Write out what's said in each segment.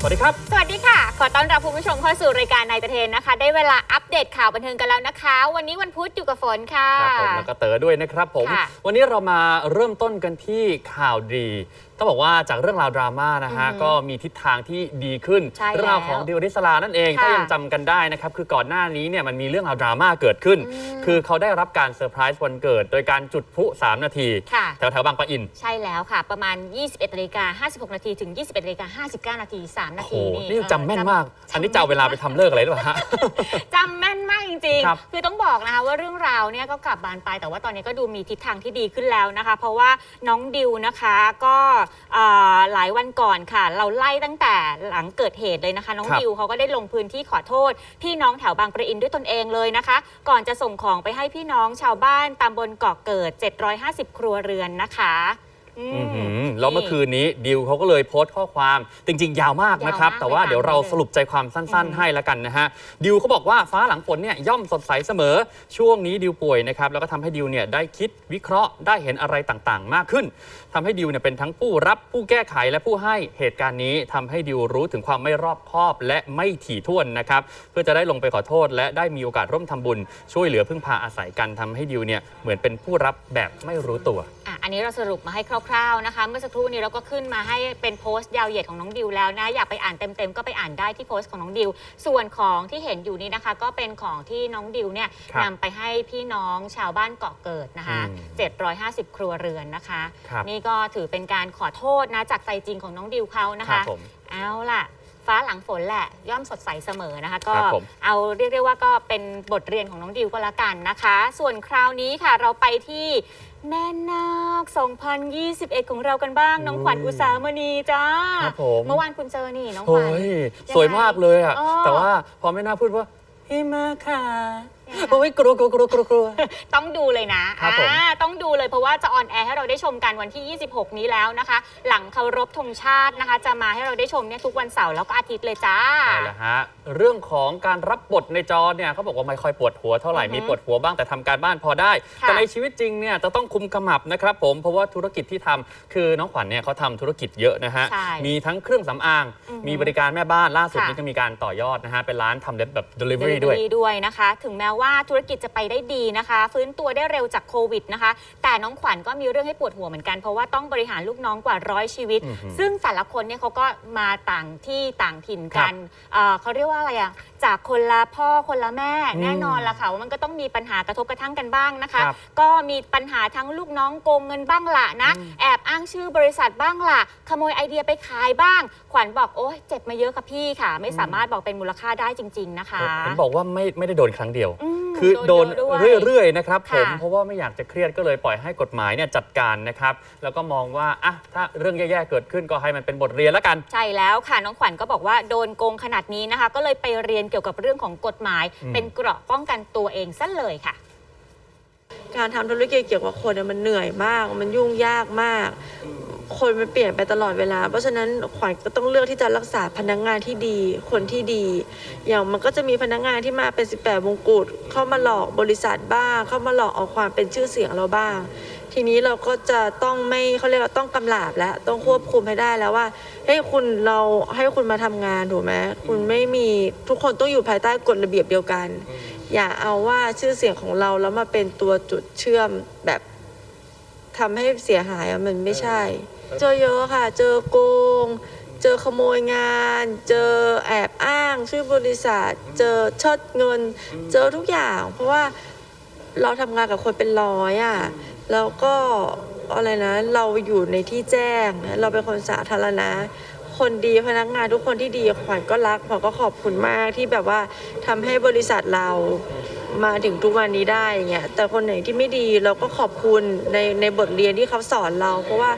สวัสดีครับ สวัสดีค่ะ ขอต้อนรับคุณผู้ชมเข้าสู่รายการนายตะเทนนะคะ ได้เวลาอัปเดตข่าวบันเทิงกันแล้วนะคะ วันนี้วันพุธอยู่กับฝนค่ะครับผมแล้วก็เต๋อด้วยนะครับผม ค่ะ วันนี้เรามาเริ่มต้นกันที่ข่าวดี ต้องบอกว่าจากเรื่องราวดราม่านะฮะอือหือก็มีทิศทางที่ดีขึ้น ใช่เรื่องราวของแล้วดิวริสลานั่นเองค่ะถ้ายังจำกันได้นะครับคือก่อนหน้านี้เนี่ยมันมีเรื่องราวดราม่าเกิดขึ้น อืม คือเขาได้รับการเซอร์ไพรส์วันเกิด โดยการจุดพลุ3 นาที ค่ะ แถวแถวๆบางปะอิน ใช่แล้วค่ะ ประมาณ 21นาฬิกา56 นาทีถึง 21นาฬิกา59 นาที 3 นาโอ้โหทีนี่นี่จำแม่นมากจำอันนี้จะเอาเวลาไปทำเลิกอะไรหรือเปล่าฮะ จำแม่นมากจริงครับๆ คือต้องบอกนะคะว่าเรื่องราวเนี่ยก็กลับบานไปลายแต่ว่าตอนนี้ก็ดูมีทิศทางที่ดีขึ้นแล้วนะคะ เพราะว่าน้องดิวนะคะก็เอ่อหลายวันก่อนค่ะ เราไล่ตั้งแต่หลังเกิดเหตุเลยนะคะ น้องครับดิวเขาก็ได้ลงพื้นที่ขอโทษ พี่น้องแถวบางประอินด้วยตนเองเลยนะคะ ก่อนจะส่งของไปให้พี่น้องชาวบ้านตำบลเกาะเกิด 750 ครัวเรือนนะคะ อืมอื้อหือแล้วเมื่อคืนนี้ดิวเขาก็เลยโพสต์ข้อความจริงๆ ยาวมากนะครับ ยาวมากแต่ว่าเลยค่ะเดี๋ยวเราสรุปใจความสั้นอืมๆให้แล้วกันนะฮะดิวเขาบอกว่าฟ้าหลังฝนเนี่ยย่อมสดใสเสมอช่วงนี้ดิวป่วยนะครับแล้วก็ทำให้ดิวเนี่ยได้คิดวิเคราะห์ได้เห็นอะไรต่างๆ มากขึ้นทำให้ดิวเนี่ยเป็นทั้งผู้รับผู้แก้ไขและผู้ให้เหตุการณ์นี้ทำให้ดิวรู้ถึงความไม่รอบคอบและไม่ถี่ถ้วนนะครับเพื่อจะได้ลงไปขอโทษ และได้มีโอกาสร่วมทำบุญ ช่วยเหลือพึ่งพาอาศัยกันทำให้ดิวเนี่ยเหมือนเป็นผู้รับแบบไม่รู้ตัวอะอั นนี้เราสรุปมาให้คร่าวๆนะคะ เมื่อสักครู่นี้เราก็ขึ้นมาให้เป็นโพสต์ยาวเหยียดของน้องดิวแล้วนะ อยากไปอ่านเต็มๆ ก็ไปอ่านได้ที่โพสต์ของน้องดิว ส่วนของที่เห็นอยู่นี้นะคะ ก็เป็นของที่น้องดิวเนี่ยครับนำไปให้พี่น้องชาวบ้านเกาะเกิดนะคะ อืม750 ครัวเรือนนะคะ ครับ นี่ก็ถือเป็นการขอโทษนะจากใจจริงของน้องดิวเขานะครัคะ บผม เอาล่ะ ฟ้าหลังฝนแหละ ย่อมสดใสเสมอนะคะ ก็ครับผม เอาเรียกได้ว่าก็เป็นบทเรียนของน้องดิวก็แล้วกันนะคะ ส่วนคราวนี้ค่ะเราไปที่แม่นาค 2021 ของเรากันบ้าง น้องขวัญอืมอุสามณีจ้า ครับผม เมื่อวานคุณเจอนี่น้องขโอ้วัญยสวยมากเลยอะอ๋อแต่ว่าพอไม่น่าพูดว่าพี่มาค่ะยังไง โอ้ยกลัวกลัวกลัวกลัวกลัว ต้องดูเลยนะครับผม อ่าต้องดูเลยเพราะว่าจะออนแอร์ให้เราได้ชมกันวันที่ 26 นี้แล้วนะคะ หลังเคารพธงชาตินะคะ จะมาให้เราได้ชมเนี่ยทุกวันเสาร์แล้วก็อาทิตย์เลยจ้า ใช่แล้วฮะเรื่องของการรับบทในจอเนี่ยเขาบอกว่าไม่ค่อยปวดหัวเท่าไหร่อือฮึมีปวดหัวบ้างแต่ทำการบ้านพอได้ ค่ะแต่ในชีวิตจริงเนี่ยจะต้องคุมขมับนะครับผมเพราะว่าธุรกิจที่ทำคือน้องขวัญเนี่ยเขาทำธุรกิจเยอะนะฮะใช่มีทั้งเครื่องสำอาง อือฮึมีบริการแม่บ้านล่าสุดค่ะ นี้ก็มีการต่อยอดนะฮะเป็นร้านทำเล็บแบบ delivery ด้วย Delivery ด้วยนะคะ ถึงแม้ว่าธุรกิจจะไปได้ดีนะคะ ฟื้นตัวได้เร็วจากโควิดนะคะ แต่น้องขวัญก็มีเรื่องให้ปวดหัวเหมือนกัน เพราะว่าต้องบริหารลูกน้องกว่าร้อยชีวิต อือหือซึ่งแต่ละคนเนี่ยเขาก็มาต่างที่ต่างถิ่นกันเอ่อเขาเรียกว่าอะไรอะจากคนละพ่อคนละแม่อืมแน่นอนละค่ะว่ามันก็ต้องมีปัญหากระทบกระทั่งกันบ้างนะคะ ครับก็มีปัญหาทั้งลูกน้องโกงเงินบ้างละนะ อืม แอบ อ้างชื่อบริษัทบ้างละขโมยไอเดียไปขายบ้าง ขวัญบอกโอ๊ยเจ็บมาเยอะค่ะพี่ค่ะ ไม่สามารถบอกเป็นมูลค่าได้จริง ๆ นะคะเห็นบอกว่าไม่ไม่ได้โดนครั้งเดียว มคือโดนเยอะด้วย เรื่อยๆนะครับผมค่ะเพราะว่าไม่อยากจะเครียดก็เลยปล่อยให้กฎหมายเนี่ยจัดการนะครับ แล้วก็มองว่าอะถ้าเรื่องแย่ๆเกิดขึ้นก็ให้มันเป็นบทเรียนแล้วกัน ใช่แล้วค่ะน้องขวัญก็บอกว่าโดนโกงขนาดนี้นะคะ ก็เลยไปเรียนเกี่ยวกับเรื่องของกฎหมาย อืม เป็นเกราะป้องกันตัวเองซะเลยค่ะ การทำธุรกิจเกี่ยวกับคนเนี่ยมันเหนื่อยมาก มันยุ่งยากมาก คนมันเปลี่ยนไปตลอดเวลา เพราะฉะนั้นขวัญก็ต้องเลือกที่จะรักษาพนักงานที่ดี คนที่ดี อย่างมันก็จะมีพนักงานที่มาเป็น 18มงกุฎเข้ามาหลอกบริษัทบ้าง เข้ามาหลอกเอาความเป็นชื่อเสียงเราบ้าง ทีนี้เราก็จะต้องไม่เขาเรียกว่าต้องกำลาบแล้วต้องควบคุมให้ได้แล้วว่าเฮ้ยคุณเราให้คุณมาทำงานถูกไหมคุณไม่มีทุกคนต้องอยู่ภายใต้กฎระเบียบเดียวกัน อย่าเอาว่าชื่อเสียงของเราแล้วมาเป็นตัวจุดเชื่อมแบบทำให้เสียหายอะมันไม่ใช่ เจอเยอะค่ะ เจอโกง เจอขโมยงาน เจอแอบอ้างชื่อบริษัท เจอเชิดเงิน เจอทุกอย่าง เพราะว่าเราทำงานกับคนเป็นร้อยอะแล้วก็อะไรนะ เราอยู่ในที่แจ้ง เราเป็นคนสาธารณะ คนดีพนักงานทุกคนที่ดีขวัญก็รักขวัญก็ขอบคุณมากที่แบบว่าทำให้บริษัทเรามาถึงทุกวันนี้ได้อย่างเงี้ยแต่คนไหนที่ไม่ดีเราก็ขอบคุณในในบทเรียนที่เขาสอนเรา เพราะว่า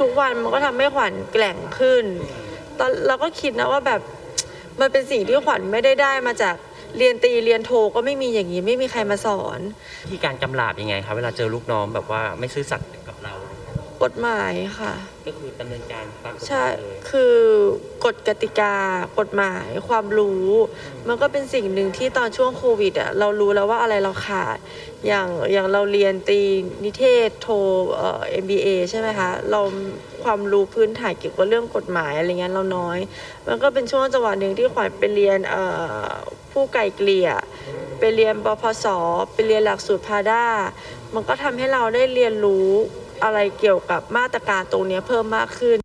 ทุกวันมันก็ทำให้ขวัญแกร่งขึ้นตอนเราก็คิดนะว่าแบบมันเป็นสิ่งที่ขวัญไม่ได้ได้มาจากเรียนตรีเรียนโทก็ไม่มีอย่างนี้ไม่มีใครมาสอนวิธีการกำลาบยังไงครับเวลาเจอลูกน้องแบบว่าไม่ซื่อสัตย์กับเรากกฎหมายค่ะ ก็คือดำเนินการตามกฎหใช่ มายเลย คือกฎกติกากฎหมายความรู้ มันก็เป็นสิ่งหนึ่งที่ตอนช่วงโควิดอะเรารู้แล้วว่าอะไรเราขาด อย่างอย่างเราเรียนตรีนิเทศโทเอ่อ MBA ใช่ไหมคะ เราความรู้พื้นฐานเกี่ยวกับเรื่องกฎหมายอะไรเงี้ยเราน้อย มันก็เป็นช่วงจังหวะหนึ่งที่ขวัญไปเรียนเอ่อผู้ไกลเกลี่ย ไปเรียนปพสไปเรียนหลักสูตรพาด้า มันก็ทำให้เราได้เรียนรู้ อะไรเกี่ยวกับมาตรการตรงเนี้ยเพิ่มมากขึ้น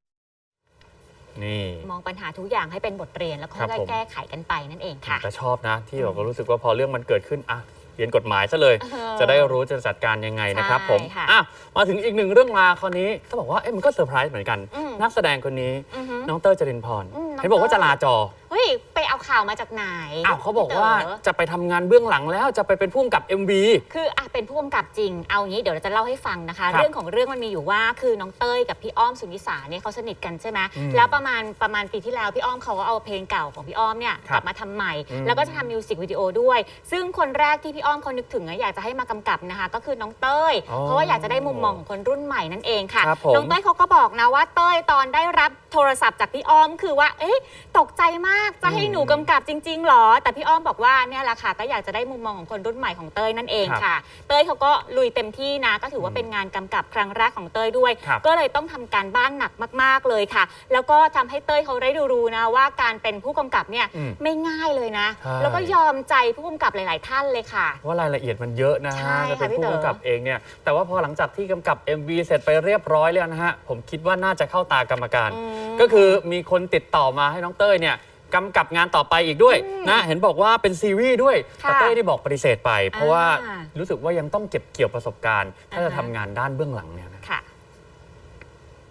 นี่ มองปัญหาทุกอย่างให้เป็นบทเรียนแล้วก็ครับค่อยผมๆแก้ไขกันไปนั่นเองค่ะ แต่ชอบนะ ที่เราก็รู้สึกว่าพอเรื่องมันเกิดขึ้นอะเรียนกฎหมายซะเลยเออจะได้รู้จะจัดการยังไงนะครับใช่ผมค่ะอะมาถึงอีกหนึ่งเรื่องราวคราวนี้ต้องบอกว่าเอ๊ะมันก็เซอร์ไพรส์เหมือนกันอืมนักแสดงคนนี้อือฮึน้องเต้ยจรินพรอืมน้องเห็นบอกว่าเต้จะยลาจอ เฮ้ย ไปเอาข่าวมาจากไหนอ้าวเขาบอกว่าพี่ต๋จะไปทำงานเบื้องหลังแล้วจะไปเป็นผู้กำกับ MV คืออะเป็นผู้กำกับจริง เอางี้เดี๋ยวเราจะเล่าให้ฟังนะคะ ครับเรื่องของเรื่องมันมีอยู่ว่าคือน้องเต้ยกับพี่อ้อมสุนิสาเนี่ยเขาสนิทกันใช่ไหมอืมแล้วประมาณประมาณปีที่แล้วพี่อ้อมเขาก็เอาเพลงเก่าของพี่อ้อมเนี่ยครักบลับมาทำใหม่ อืมแล้วก็จะทำมิวสิกวิดีโอด้วย ซึ่งคนแรกที่พี่อ้อมเขานึกถึงอะอยากจะให้มากำกับนะคะ ก็คือน้องเต้ยอ๋อเพราะว่าอยากจะได้มุมมองของคนรุ่นใหม่นั่นเองค่ะครับผม น้องเต้ยเขาก็บอกนะว่าเต้ยตอนได้รับ โทรศัพท์จากพี่อ้อมคือว่า เอ๊ะตกใจมากจะให้หนูกำกับจริงๆหรอ แต่พี่อ้อมบอกว่าเนี่ยแหละค่ะก็อยากจะได้มุมมองของคนรุ่นใหม่ของเต้ยนั่นเองครับค่ะ เต้ยเขาก็ลุยเต็มที่นะก็ถือว่าเป็นงานกำกับครั้งแรกของเต้ยด้วย ครับ ก็เลยต้องทำการบ้านหนักมาก ๆเลยค่ะ แล้วก็ทำให้เต้ยเขาได้ดูรู้นะว่าการเป็นผู้กำกับเนี่ยอืม ไม่ง่ายเลยนะ ใช่ แล้วก็ยอมใจผู้กำกับหลาย ๆ ท่านเลยค่ะว่ารายละเอียดมันเยอะนะใช่ฮะจะเป็นค่ะพี่ผู้เต๋อ กำกับเองเนี่ย แต่ว่าพอหลังจากที่กำกับ MV เสร็จไปเรียบร้อยแล้วนะฮะ ผมคิดว่าน่าจะเข้าตากรรมการ อืมก็คือมีคนติดต่อมาให้น้องเต้ยเนี่ยกำกับงานต่อไปอีกด้วยอืมนะเห็นบอกว่าเป็นซีรีส์ด้วยค่ะแต่เต้ยได้บอกปฏิเสธไป เพราะว่าอ่ารู้สึกว่ายังต้องเก็บเกี่ยวประสบการณ์ ถ้าจะอ่าฮะ ทำงานด้านเบื้องหลังเนี่ยนะ ค่ะ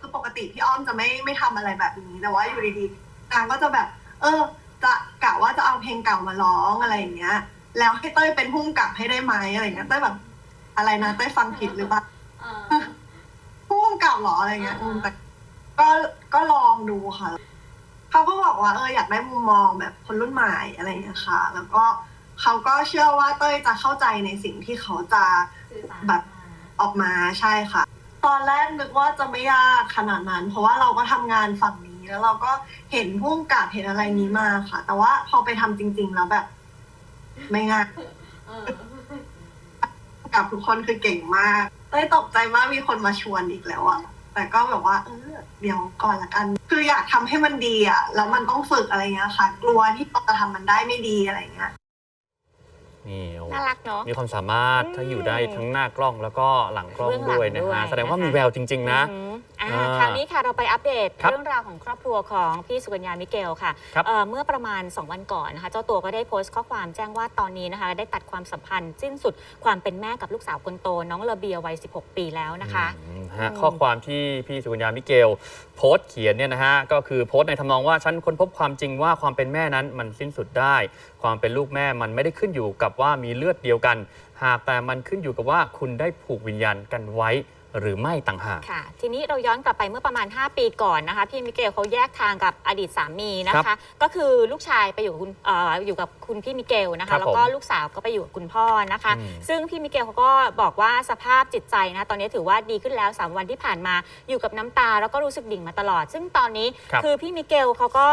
คือปกติพี่อ้อมจะไม่ไม่ทำอะไรแบบนี้ แต่ว่าอยู่ดีๆนางก็จะแบบ เออ จะกะว่าจะเอาเพลงเก่ามาร้องอะไรอย่างเงี้ย แล้วให้เต้ยเป็นผู้กำกับให้ได้ไหมอะไรอย่างเงี้ยเต้ยแบบอะไรนะเต้ยฟังผิดหรือเปล่า ผู้กำกับเหรออะไรเงี้ยอืมแต่ ก็ก็ลองดูค่ะเขาก็บอกว่าเอออยากได้มุมมองแบบคนรุ่นใหม่อะไรอย่างเงี้ยค่ะ แล้วก็เขาก็เชื่อว่าเต้ยจะเข้าใจในสิ่งที่เขาจะแบบออกมาใช่ค่ะ ตอนแรกนึกว่าจะไม่ยากขนาดนั้น เพราะว่าเราก็ทำงานฝั่งนี้แล้วเราก็เห็นพุ่งกับเห็นอะไรนี้มาค่ะ แต่ว่าพอไปทำจริง ๆ แล้วแบบ ไม่ง่ายกับทุกคนคือเก่งมากเต้ยตกใจมากมีคนมาชวนอีกแล้วอะ แต่ก็แบบว่าเออเดี๋ยวก่อนละกัน คืออยากทำให้มันดีอะแล้วมันต้องฝึกอะไรเงี้ยค่ะ กลัวที่เราจะทำมันได้ไม่ดีอะไรเงี้ยนี่โอ้น่ารักเนาะมีความสามารถอืมถ้าอยู่ได้ทั้งหน้ากล้องแล้วก็หลังกล้องเบื้องหลังด้วยนะด้วยฮะแสดงว่านะคะมีแววจริง ๆ นะ อือหืออ่าอ่าคราวนี้ค่ะเราไปอัปเดตครับเรื่องราวของครอบครัวของพี่สุกัญญามิเกลค่ะครับเอ่อเมื่อประมาณ 2 วันก่อนนะคะเจ้าตัวก็ได้โพสต์ข้อความแจ้งว่าตอนนี้นะคะ ได้ตัดความสัมพันธ์สิ้นสุดความเป็นแม่กับลูกสาวคนโต น้องเลเบียวัย 16 ปีแล้วนะคะ อืมฮะอืมข้อความที่พี่สุกัญญามิเกล โพสต์เขียนเนี่ยนะฮะก็คือโพสต์ในทำนองว่าฉันค้นพบความจริงว่าความเป็นแม่นั้นมันสิ้นสุดได้ ความเป็นลูกแม่มันไม่ได้ขึ้นอยู่กับว่ามีเลือดเดียวกัน หากแต่มันขึ้นอยู่กับว่าคุณได้ผูกวิญญาณกันไว้ หรือไม่ต่างหาก ค่ะ ทีนี้เราย้อนกลับไปเมื่อประมาณ 5 ปีก่อนนะคะ พี่มิเกลเขาแยกทางกับอดีตสามีนะครัคะ บก็คือลูกชายไปอยู่กับคุณเอ่ออยู่กับคุณพี่มิเกลนะครัคะ บแล้วก็ลูกสาวก็ไปอยู่กับคุณพ่อนะคะ อืม ซึ่งพี่มิเกลเขาก็บอกว่าสภาพจิตใจนะตอนนี้ถือว่าดีขึ้นแล้ว 3 วันที่ผ่านมาอยู่กับน้ำตาแล้วก็รู้สึกดิ่งมาตลอด ซึ่งตอนนี้ครับอพี่มิเกลเขาก็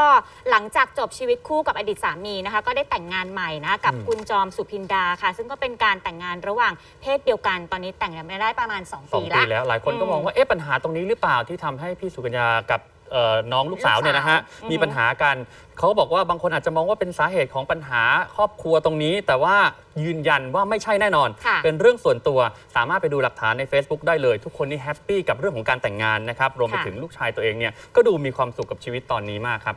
หลังจากจบชีวิตคู่กับอดีตสามีนะคะ ก็ได้แต่งงานใหม่นะกับอืม คุณจอมสุพินดาค่ะ ซึ่งก็เป็นการแต่งงานระหว่างเพศเดียวกันตอนนี้แต่งกันไม่ได้ประมาณ 2 สองปีปีละแล้ว หลายคนก็อืมมองว่าเอ๊ะปัญหาตรงนี้หรือเปล่าที่ทำให้พี่สุกัญญากับเอ่อน้องลูกสาวเนี่ยนะฮะลูกสาวมีปัญหากันเขาบอกว่าบางคนอาจจะมองว่าเป็นสาเหตุของปัญหาครอบครัวตรงนี้ แต่ว่ายืนยันว่าไม่ใช่แน่นอนค่ะเป็นเรื่องส่วนตัวสามารถไปดูหลักฐานใน Facebook ได้เลย ทุกคนนี่แฮปปี้กับเรื่องของการแต่งงานนะครับรวมไปค่ะถึงลูกชายตัวเองเนี่ยก็ดูมีความสุขกับชีวิตตอนนี้มากครับ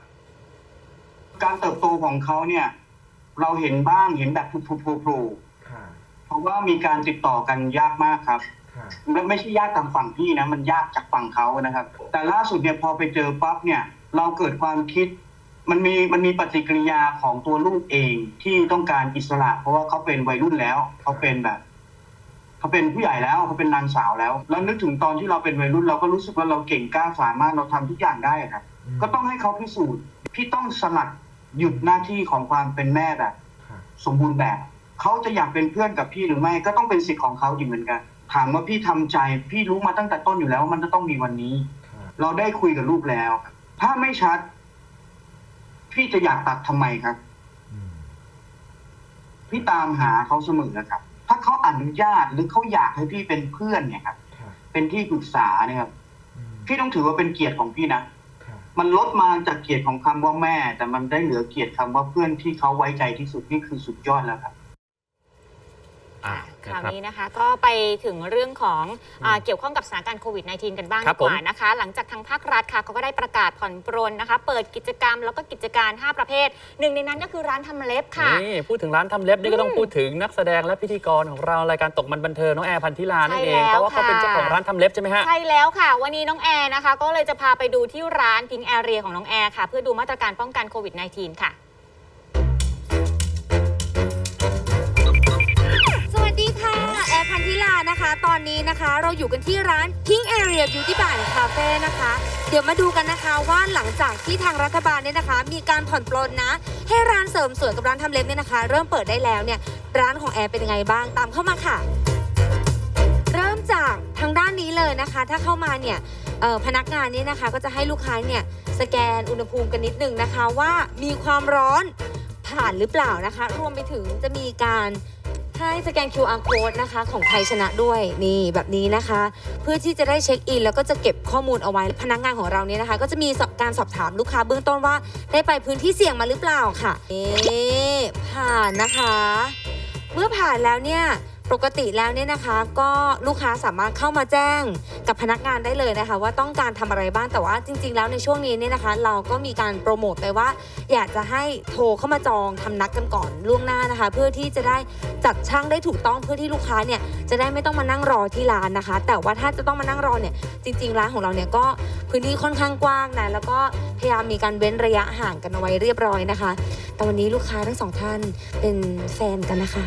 การเติบโตของเขาเนี่ยเราเห็นบ้างเห็นแบบพลุๆโผล่ค่ะๆเพราะว่ามีการติดต่อกันยากมากครับ ค่ะและไม่ใช่ยากทางฝั่งพี่นะ มันยากจากฝั่งเขานะครับ แต่ล่าสุดเนี่ยพอไปเจอปั๊บเนี่ย เราเกิดความคิด มันมีมันมีปฏิกิริยาของตัวลูกเองที่ต้องการอิสระ เพราะว่าเขาเป็นวัยรุ่นแล้วเขาเป็นแบบเขาเป็นผู้ใหญ่แล้วเขาเป็นนางสาวแล้วแล้วนึกถึงตอนที่เราเป็นวัยรุ่นเราก็รู้สึกว่าเราเก่งกล้าสามารถเราทำทุกอย่างได้ครับ ก็ต้องให้เขาพิสูจน์พี่ต้องสลัดหยุดหน้าที่ของความเป็นแม่แบบค่ะสมบูรณ์แบบเขาจะอยากเป็นเพื่อนกับพี่หรือไม่ก็ต้องเป็นสิทธิ์ของเขาอีกเหมือนกัน ถามว่าพี่ทำใจ พี่รู้มาตั้งแต่ต้นอยู่แล้วว่ามันจะต้องมีวันนี้ เราได้คุยกับลูกแล้ว ถ้าไม่ชัด พี่จะอยากตัดทำไมครับ พี่ตามหาเขาเสมอนะครับ ถ้าเขาอนุญาตหรือเขาอยากให้พี่เป็นเพื่อนเนี่ยครับ เป็นที่ปรึกษาเนี่ยครับ พี่ต้องถือว่าเป็นเกียรติของพี่นะมันลดมาจากเกียรติของคำว่าแม่ แต่มันได้เหลือเกียรติคำว่าเพื่อนที่เขาไว้ใจที่สุดนี่คือสุดยอดแล้วครับ อ่าคราวนะครับ นี้นะคะก็ไปถึงเรื่องของอาเกี่ยวข้องกับสถานการณ์โควิด -19 กันบ้างครัดีบกว่าผมนะคะ หลังจากทางภาครัฐค่ะเขาก็ได้ประกาศผ่อนปรนนะคะ เปิดกิจกรรมแล้วก็กิจการ 5 ประเภท หนึ่งในนั้นก็คือร้านทำเล็บค่ะ นี่พูดถึงร้านทำเล็บนี่ก็ต้องพูดถึงนักแสดงและพิธีกรของเรารายการตกมันบันเทิงน้องแอร์พันธิลานั่นเองใช่แล้วเพราะว่าเขาเป็นค่ะเจ้าของร้านทำเล็บใช่ไหมฮะ ใช่แล้วค่ะ วันนี้น้องแอร์นะคะ ก็เลยจะพาไปดูที่ร้านพิงแอเรียของน้องแอร์ค่ะ เพื่อดูมาตรการป้องกันโควิด -19 ค่ะ สดีค่ะ แอร์พันธิลานะคะ ตอนนี้นะคะเราอยู่กันที่ร้าน Pink Area Beauty Bar and Cafe นะคะ เดี๋ยวมาดูกันนะคะว่าหลังจากที่ทางรัฐบาลเนี่ยนะคะ มีการผ่อนปลนนะ ให้ร้านเสริมสวยกับร้านทำเล็บเนี่ยนะคะ เริ่มเปิดได้แล้วเนี่ย ร้านของแอร์เป็นยังไงบ้างตามเข้ามาค่ะ เริ่มจากทางด้านนี้เลยนะคะ ถ้าเข้ามาเนี่ยพนักงานเนี่ยนะคะก็จะให้ลูกค้าเนี่ยสแกนอุณหภูมิกันนิดนึงนะคะว่ามีความร้อนผ่านหรือเปล่านะคะ รวมไปถึงจะมีการ ให้สแกน QR code นะคะ ของไทยชนะด้วยนี่แบบนี้นะคะ เพื่อที่จะได้เช็คอิน แล้วก็จะเก็บข้อมูลเอาไว้พนักงานของเราเนี่ยนะคะ ก็จะมีการสอบถามลูกค้าเบื้องต้นว่า ได้ไปพื้นที่เสี่ยงมาหรือเปล่าค่ะนี่ผ่านนะคะ เมื่อผ่านแล้วเนี่ย ปกติแล้วเนี่ยนะคะ ก็ลูกค้าสามารถเข้ามาแจ้งกับพนักงานได้เลยนะคะ ว่าต้องการทำอะไรบ้างแต่ว่าจริง ๆ แล้วในช่วงนี้เนี่ยนะคะ เราก็มีการโปรโมทไปว่า อยากจะให้โทรเข้ามาจองทำนัดกันก่อนล่วงหน้านะคะ เพื่อที่จะได้จัดช่างได้ถูกต้องเพื่อที่ลูกค้าเนี่ยจะได้ไม่ต้องมานั่งรอที่ร้านนะคะ แต่ว่าถ้าจะต้องมานั่งรอเนี่ยจริง ๆ ร้านของเราเนี่ยก็พื้นที่ค่อนข้างกว้างนะแล้วก็พยายามมีการเว้นระยะห่างกันเอาไว้เรียบร้อยนะคะ แต่วันนี้ลูกค้าทั้งสองท่านเป็นแฟนกันนะคะ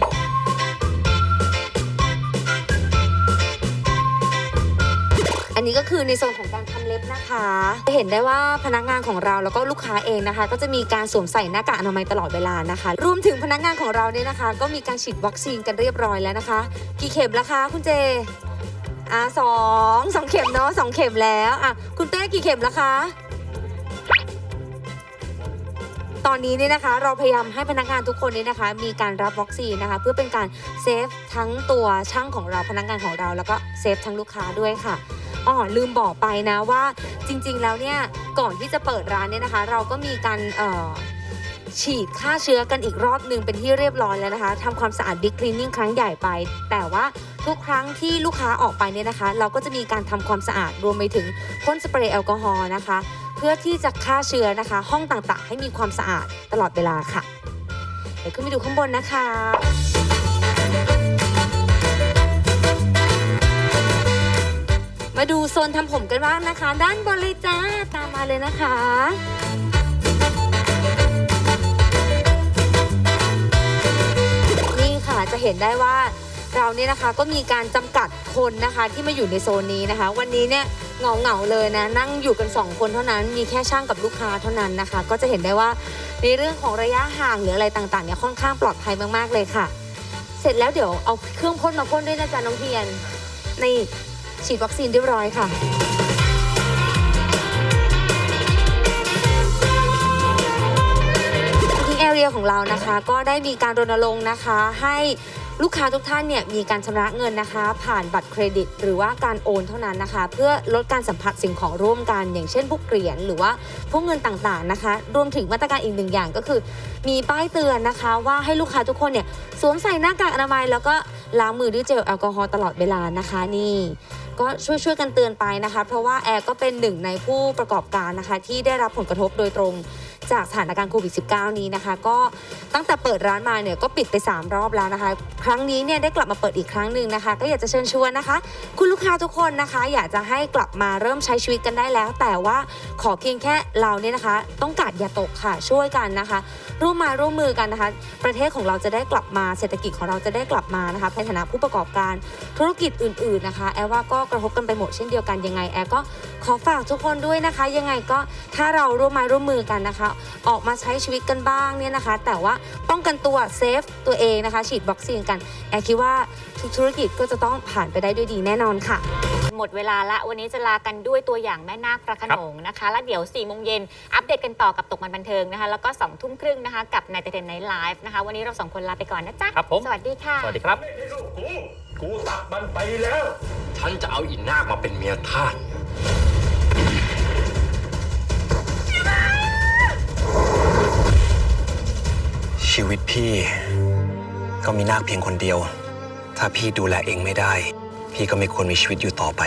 นี้ก็คือในโซนของการทำเล็บนะคะ จะเห็นได้ว่าพนักงานของเราแล้วก็ลูกค้าเองนะคะ ก็จะมีการสวมใส่หน้ากากอนามัยตลอดเวลานะคะ รวมถึงพนักงานของเราเนี่ยนะคะ ก็มีการฉีดวัคซีนกันเรียบร้อยแล้วนะคะ กี่เข็มแล้วคะคุณเจอะสองสองเข็มเนาะสองเข็มแล้วอะคุณเต้กี่เข็มแล้วคะตอนนี้เนี่ยนะคะเราพยายามให้พนักงานทุกคนเนี่ยนะคะ มีการรับวัคซีนนะคะ เพื่อเป็นการเซฟทั้งตัวช่างของเราพนักงานของเรา แล้วก็เซฟทั้งลูกค้าด้วยค่ะ อ๋อลืมบอกไปนะว่าจริงๆแล้วเนี่ยก่อนที่จะเปิดร้านเนี่ยนะคะ เราก็มีการฉีดฆ่าเชื้อกันอีกรอบหนึ่งเป็นที่เรียบร้อยแล้วนะคะทำความสะอาดบิ๊กคลีนนิ่งครั้งใหญ่ไป แต่ว่าทุกครั้งที่ลูกค้าออกไปเนี่ยนะคะ เราก็จะมีการทำความสะอาดรวมไปถึงพ่นสเปรย์แอลกอฮอล์นะคะ เพื่อที่จะฆ่าเชื้อนะคะ ห้องต่างๆ ให้มีความสะอาดตลอดเวลาค่ะ เดี๋ยวขึ้นไปดูข้างบนนะคะ นทำผมกันบ้างนะคะ ด้านบนเลยจ้าตามมาเลยนะคะนี่ค่ะจะเห็นได้ว่าเราเนี่ยนะคะก็มีการจำกัดคนนะคะที่มาอยู่ในโซนนี้นะคะ วันนี้เนี่ยเงาเงาเลยนะ นั่งอยู่กัน 2 คนเท่านั้นมีแค่ช่างกับลูกค้าเท่านั้นนะคะ ก็จะเห็นได้ว่าในเรื่องของระยะห่างหรืออะไรต่างๆเนี่ยค่อนข้างปลอดภัยมากๆเลยค่ะ เสร็จแล้วเดี๋ยวเอาเครื่องพ่นมาพ่นด้วยนะจ๊ะน้องเทียนใน ฉีดวัคซีนเรียบร้อยค่ะที่แอเรียของเรานะคะก็ได้มีการรณรงค์นะคะให้ลูกค้าทุกท่านเนี่ยมีการชำระเงินนะคะ ผ่านบัตรเครดิต หรือว่าการโอนเท่านั้นนะคะ เพื่อลดการสัมผัสสิ่งของร่วมกัน อย่างเช่นพวกเหรียญหรือว่าพวกเงินต่างๆนะคะ รวมถึงมาตรการอีกหนึ่งอย่างก็คือ มีป้ายเตือนนะคะ ว่าให้ลูกค้าทุกคนเนี่ยสวมใส่หน้ากากอนามัยแล้วก็ล้างมือด้วยเจลแอลกอฮอล์ตลอดเวลานะคะนี่ ก็ช่วยช่วยๆกันเตือนไปนะคะ เพราะว่าแอร์ก็เป็นหนึ่งในผู้ประกอบการนะคะที่ได้รับผลกระทบโดยตรง จากสถานการณ์โควิด -19 นี้นะคะ ก็ตั้งแต่เปิดร้านมาเนี่ยก็ปิดไป 3 รอบแล้วนะคะ ครั้งนี้เนี่ยได้กลับมาเปิดอีกครั้งหนึ่งนะคะ ก็อยากจะเชิญชวนนะคะ คุณลูกค้าทุกคนนะคะ อยากจะให้กลับมาเริ่มใช้ชีวิตกันได้แล้ว แต่ว่าขอเพียงแค่เราเนี่ยนะคะ ต้องกาดอย่าตกค่ะช่วยกันนะคะ ร่วมมาร่วมมือกันนะคะ ประเทศของเราจะได้กลับมาเศรษฐกิจของเราจะได้กลับมานะคะในฐานะผู้ประกอบการธุรกิจอื่น ๆนะคะ แอรว่าก็กระทบกันไปหมดเช่นเดียวกันยังไงแอรก็ขอฝากทุกคนด้วยนะคะ ยังไงก็ถ้าเราร่วมมาร่วมมือกันนะคะออกมาใช้ชีวิตกันบ้างเนี่ยนะคะ แต่ว่าป้องกันตัวเซฟตัวเองนะคะ ฉีดวัคซีนกันแอร์คิดว่าทุกธุรกิจก็จะต้องผ่านไปได้ด้วยดีแน่นอนค่ะ หมดเวลาละ วันนี้จะลากันด้วยตัวอย่างแม่นาคพระโขนงนะคะ แล้วเดี๋ยว4ี่โมงเย็นอัปเดตกันต่อกับตกมันบันเทิงนะคะ แล้วก็2องทุ่มครึ่งนะคะ กับนายเตเทนไนท์ไลฟ์นะคะ วันนี้เราสองคนลาไปก่อนนะจ๊ะ ครับผม สวัสดีค่ะ สวัสดีครับกู กูตัดมันไปแล้ว ฉันจะเอาอินนาคมาเป็นเมียทาส ชีวิตพี่ ก็มีนาคเพียงคนเดียว ถ้าพี่ดูแลเองไม่ได้ พี่ก็ไม่ควรมีชีวิตอยู่ต่อไป